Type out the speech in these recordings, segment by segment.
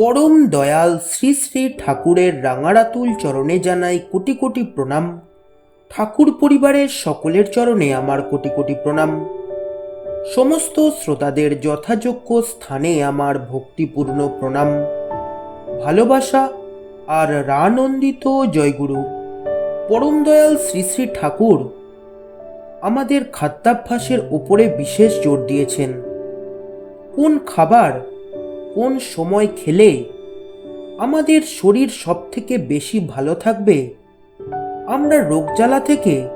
পরম দয়াল শ্রী শ্রী ঠাকুরের রাঙারাতুল চরণে জানাই কোটি কোটি প্রণাম। ঠাকুর পরিবারের সকলের চরণে আমার কোটি কোটি প্রণাম। সমস্ত শ্রোতাদের যথাযোগ্য স্থানে আমার ভক্তিপূর্ণ প্রণাম। ভালোবাসা আর রানন্দিত জয়গুরু। পরম দয়াল শ্রী শ্রী ঠাকুর আমাদের খাদ্যাভ্যাসের ওপরে বিশেষ জোর দিয়েছেন। কোন খাবার কোন সময় খেলে আমাদের শরীর সব থেকে বেশি ভালো থাকবে? আমরা রোগজ্বালা থেকে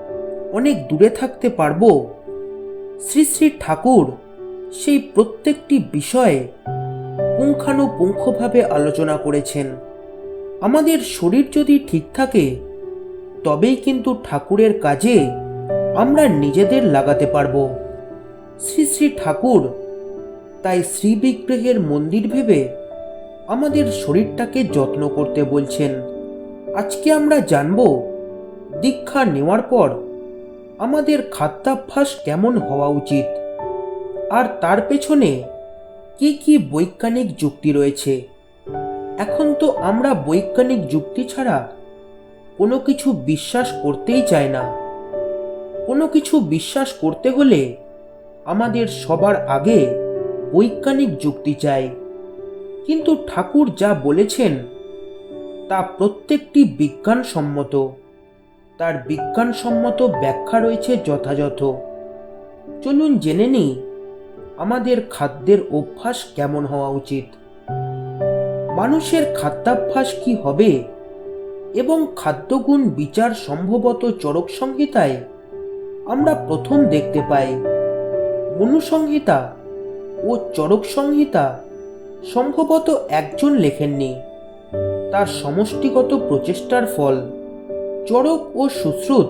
অনেক দূরে থাকতে পারব? শ্রী শ্রী ঠাকুর সেই প্রত্যেকটি বিষয়ে পুঙ্খানুপুঙ্খভাবে আলোচনা করেছেন। আমাদের শরীর যদি ঠিক থাকে, তবেই কিন্তু ঠাকুরের কাজে আমরা নিজেদের লাগাতে পারব। শ্রী শ্রী ঠাকুর তাই শ্রী বিগ্রহের মন্দির ভেবে আমাদের শরীরটাকে যত্ন করতে বলছেন। আজকে আমরা জানব, দীক্ষা নেওয়ার পর আমাদের খাদ্যাভ্যাস কেমন হওয়া উচিত, আর তার পেছনে কি কি বৈজ্ঞানিক যুক্তি রয়েছে। এখন তো আমরা বৈজ্ঞানিক যুক্তি ছাড়া কোনো কিছু বিশ্বাস করতেই চাই না। কোনো কিছু বিশ্বাস করতে হলে আমাদের সবার আগে বৈজ্ঞানিক যুক্তি চাই। কিন্তু ঠাকুর যা বলেছেন, তা প্রত্যেকটি বিজ্ঞানসম্মত। তার বিজ্ঞানসম্মত ব্যাখ্যা রয়েছে যথাযথ। চলুন জেনে নিই, আমাদের খাদ্যের অভ্যাস কেমন হওয়া উচিত? মানুষের খাদ্যাভ্যাস কি হবে? এবং খাদ্যগুণ বিচার সম্ভবত চরক সংহিতায় আমরা প্রথম দেখতে পাই। মনুসংহিতা ও চরক সংহিতা সম্ভবত একজন লেখেননি। তার সমষ্টিগত প্রচেষ্টার ফল চরক ও সুশ্রুত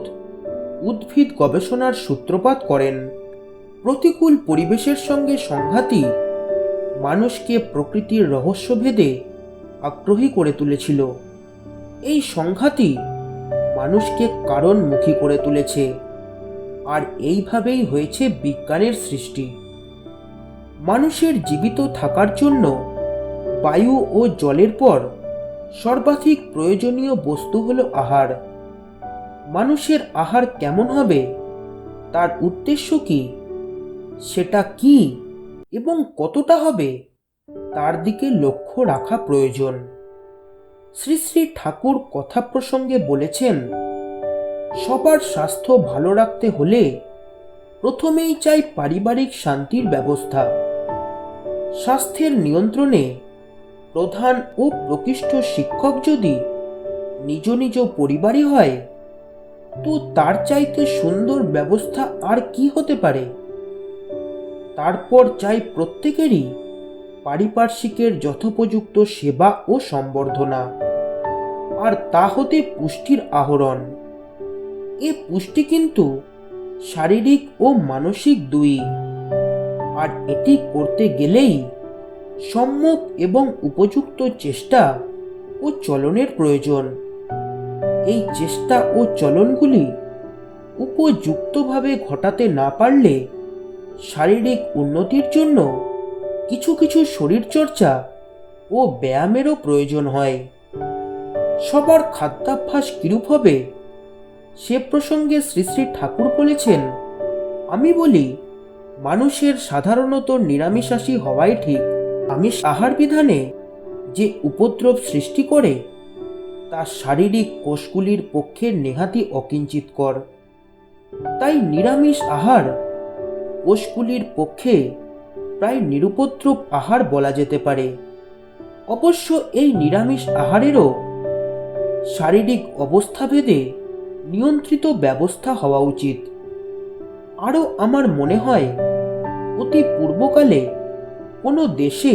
উদ্ভিদ গবেষণার সূত্রপাত করেন। প্রতিকূল পরিবেশের সঙ্গে সংঘাতই মানুষকে প্রকৃতির রহস্যভেদে আগ্রহী করে তুলেছিল। এই সংঘাতই মানুষকে কারণমুখী করে তুলেছে। আর এইভাবেই হয়েছে বিজ্ঞানের সৃষ্টি। মানুষের জীবিত থাকার জন্য বায়ু ও জলের পর সর্বাধিক প্রয়োজনীয় বস্তু হল আহার। মানুষের আহার কেমন হবে? তার উদ্দেশ্য কি? সেটা কি? এবং কতটা হবে? তার দিকে লক্ষ্য রাখা প্রয়োজন। শ্রী শ্রী ঠাকুর কথা প্রসঙ্গে বলেছেন, সবার স্বাস্থ্য ভালো রাখতে হলে প্রথমেই চাই পারিবারিক শান্তির ব্যবস্থা। স্বাস্থ্যের নিয়ন্ত্রণে প্রধান ও প্রকৃষ্ট শিক্ষক যদি নিজ নিজ পরিবারই হয়, তো তার চাইতে সুন্দর ব্যবস্থা আর কি হতে পারে? তারপর চাই প্রত্যেকেরই পারিপার্শ্বিকের যথোপযুক্ত সেবা ও সম্বর্ধনা। আর তা হতে পুষ্টির আহরণ। এ পুষ্টি কিন্তু শারীরিক ও মানসিক দুই। আর এটি করতে গেলেই সম্যক এবং উপযুক্ত চেষ্টা ও চলনের প্রয়োজন। এই চেষ্টা ও চলনগুলি উপযুক্তভাবে ঘটাতে না পারলে শারীরিক উন্নতির জন্য কিছু কিছু শরীরচর্চা ও ব্যায়ামেরও প্রয়োজন হয়। সবার খাদ্যাভ্যাস কিরূপ হবে সে প্রসঙ্গে শ্রী শ্রী ঠাকুর বলেছেন, আমি বলি মানুষের সাধারণত নিরামিষাশী হওয়াই ঠিক। আমিষ আহার বিধানে যে উপদ্রব সৃষ্টি করে, তা শারীরিক কোষগুলির পক্ষে নেহাতি অকিঞ্চিতকর। তাই নিরামিষ আহার কোষগুলির পক্ষে প্রায় নিরুপদ্রব আহার বলা যেতে পারে। অবশ্য এই নিরামিষ আহারেরও শারীরিক অবস্থাভেদে নিয়ন্ত্রিত ব্যবস্থা হওয়া উচিত। আরও আমার মনে হয় অতি পূর্বকালে কোনো দেশে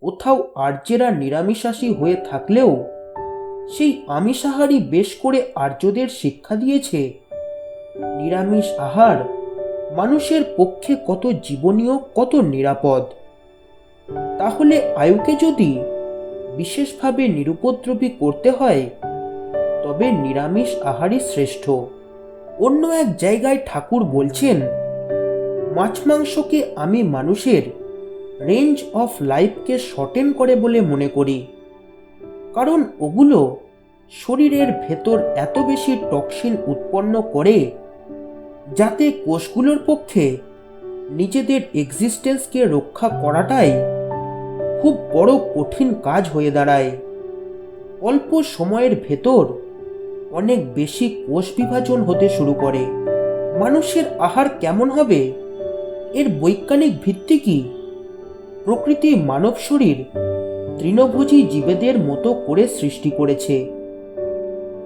কোথাও আর্যেরা নিরামিষাশী হয়ে থাকলেও সেই আমিষাহারই বেশ করে আর্যদের শিক্ষা দিয়েছে। নিরামিষ আহার মানুষের পক্ষে কত জীবনীয়, কত নিরাপদ। তাহলে আয়ুকে যদি বিশেষভাবে নিরুপদ্রবী করতে হয়, তবে নিরামিষ আহারই শ্রেষ্ঠ। অন্য এক জায়গায় ঠাকুর বলছেন, মাছ মাংসকে আমি মানুষের রেঞ্জ অফ লাইফকে শর্টেন করে বলে মনে করি। কারণ ওগুলো শরীরের ভেতর এত বেশি টক্সিন উৎপন্ন করে যাতে কোষগুলোর পক্ষে নিজেদের এক্সিস্টেন্সকে রক্ষা করাটাই খুব বড় কঠিন কাজ হয়ে দাঁড়ায়। অল্প সময়ের ভেতর অনেক বেশি কোষ বিভাজন হতে শুরু করে। মানুষের আহার কেমন হবে? এর বৈজ্ঞানিক ভিত্তি কি? প্রকৃতি মানব শরীর তৃণভোজী জীবেদের মতো করে সৃষ্টি করেছে।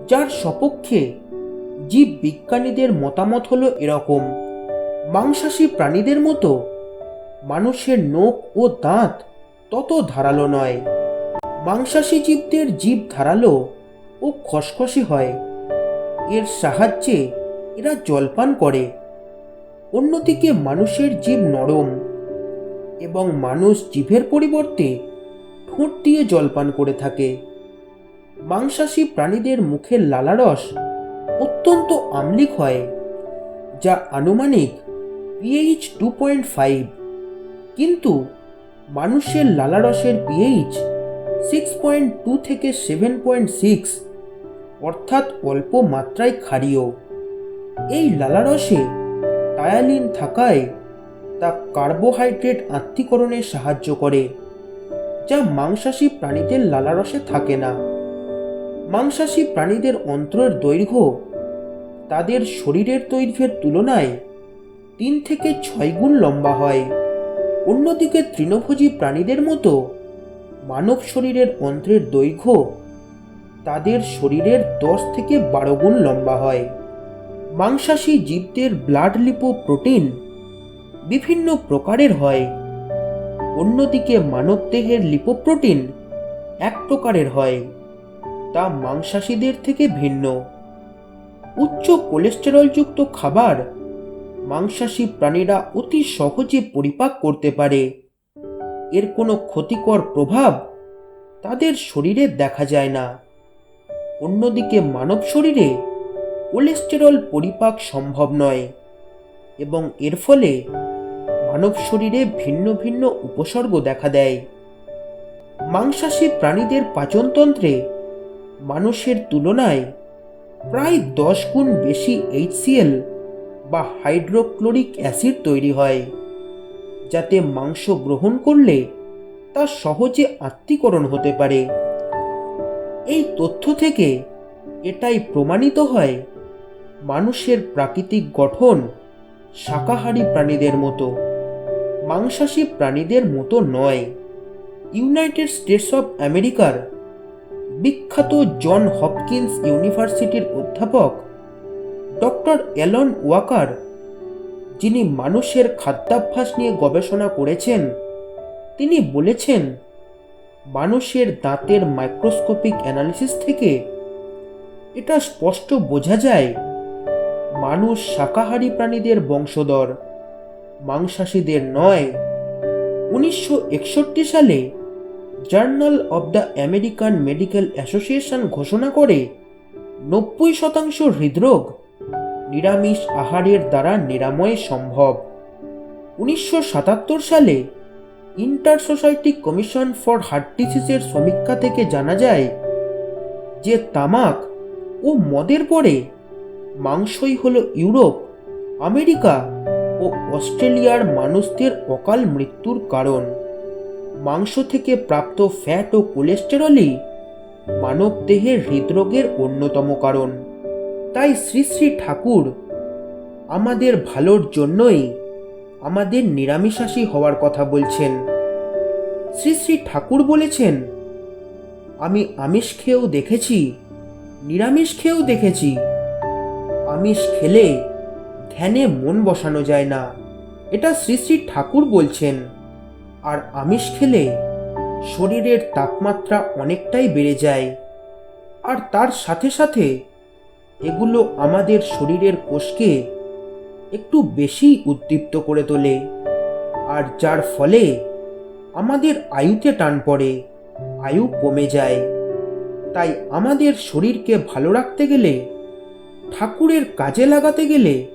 যার সপক্ষে জীব বিজ্ঞানীদের মতামত হলো এরকম। মাংসাশী প্রাণীদের মতো মানুষের নখ ও দাঁত তত ধারালো নয়। মাংসাশী জীবদের জীব ধারালো ও খসখসে হয়। এর সাহায্যে এরা জলপান করে। অন্যদিকে মানুষের জীব নরম এবং মানুষ জিভের পরিবর্তে ঠোঁট দিয়ে জলপান করে থাকে। মাংসাশী প্রাণীদের মুখের লালারস অত্যন্ত আম্লিক হয়, যা আনুমানিক পিএইচ টু পয়েন্ট ফাইভ। কিন্তু মানুষের লালারসের পিএইচ সিক্স পয়েন্ট টু থেকে সেভেন পয়েন্ট সিক্স অর্থাৎ অল্প মাত্রায় ক্ষারীয়। এই লালারসে টায়ালিন থাকায় তা কার্বোহাইড্রেট আত্মীকরণে সাহায্য করে, যা মাংসাশী প্রাণীদের লালারসে থাকে না। মাংসাশী প্রাণীদের অন্ত্রের দৈর্ঘ্য তাদের শরীরের দৈর্ঘ্যের তুলনায় তিন থেকে ছয় গুণ লম্বা হয়। অন্যদিকে তৃণভোজী প্রাণীদের মতো মানব শরীরের অন্ত্রের দৈর্ঘ্য তাদের শরীরের দশ থেকে বারো গুণ লম্বা হয়। মাংসাশী জীবদের ব্লাড লিপো প্রোটিন বিভিন্ন প্রকারের হয়। অন্যদিকে মানবদেহের লিপোপ্রোটিন এক প্রকারের হয়, তা মাংসাশীদের থেকে ভিন্ন। উচ্চ কোলেস্টেরলযুক্ত খাবার মাংসাশী প্রাণীরা অতি সহজে পরিপাক করতে পারে। এর কোনো ক্ষতিকর প্রভাব তাদের শরীরে দেখা যায় না। অন্যদিকে মানব শরীরে কোলেস্টেরল পরিপাক সম্ভব নয় এবং এর ফলে মানব শরীরে ভিন্ন ভিন্ন উপসর্গ দেখা দেয়। মাংসাশী প্রাণীদের পাচনতন্ত্রে মানুষের তুলনায় প্রায় দশ গুণ বেশি এইচসিএল বা হাইড্রোক্লোরিক অ্যাসিড তৈরি হয়, যাতে মাংস গ্রহণ করলে তা সহজে আত্মীকরণ হতে পারে। এই তথ্য থেকে এটাই প্রমাণিত হয় মানুষের প্রাকৃতিক গঠন শাকাহারী প্রাণীদের মতো, মাংসাশী প্রাণীদের মতো নয়। ইউনাইটেড স্টেটস অফ আমেরিকার বিখ্যাত জন হপকিন্স ইউনিভার্সিটির অধ্যাপক ডক্টর অ্যালন ওয়াকার, যিনি মানুষের খাদ্যাভ্যাস নিয়ে গবেষণা করেছেন, তিনি বলেছেন মানুষের দাঁতের মাইক্রোস্কোপিক অ্যানালিসিস থেকে এটা স্পষ্ট বোঝা যায় মানুষ শাকাহারী প্রাণীদের বংশধর, মাংসাশীদের নয়। উনিশশো সালে journal of the American medical association ঘোষণা করে, নব্বই শতাংশ হৃদরোগ নিরামিষ আহারের দ্বারা নিরাময় সম্ভব। উনিশশো সাতাত্তর সালে inter society commission for heart ডিসিজের সমীক্ষা থেকে জানা যায় যে তামাক ও মদের পরে মাংসই হল ইউরোপ, আমেরিকা ও অস্ট্রেলিয়ার মানুষদের অকাল মৃত্যুর কারণ। মাংস থেকে প্রাপ্ত ফ্যাট ও কোলেস্টেরলই মানব দেহের হৃদরোগের অন্যতম কারণ। তাই শ্রী শ্রী ঠাকুর আমাদের ভালোর জন্যই আমাদের নিরামিষাশী হওয়ার কথা বলছেন। শ্রী শ্রী ঠাকুর বলেছেন, আমি আমিষ খেয়েও দেখেছি, নিরামিষ খেয়েও দেখেছি। আমিষ খেলে ধ্যানে মন বসানো যায় না, এটা শ্রী শ্রী ঠাকুর বলছেন। আর আমিষ খেলে শরীরের তাপমাত্রা অনেকটাই বেড়ে যায়। আর তার সাথে সাথে এগুলো আমাদের শরীরের কোষকে একটু বেশি উদ্দীপ্ত করে তোলে। আর যার ফলে আমাদের আয়ুতে টান পড়ে, আয়ু কমে যায়। তাই আমাদের শরীরকে ভালো রাখতে গেলে, ঠাকুরের কাজে লাগাতে গেলে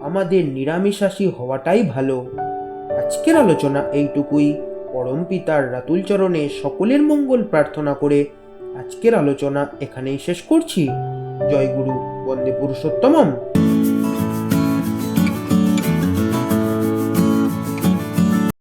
আমাদের নিরামিষাশী হওয়াটাই ভালো। আজকের আলোচনা এইটুকুই। পরম পিতার রাতুল চরণে সকলের মঙ্গল প্রার্থনা করে আজকের আলোচনা এখানেই শেষ করছি। জয় গুরু, বন্দে পুরুষোত্তমম।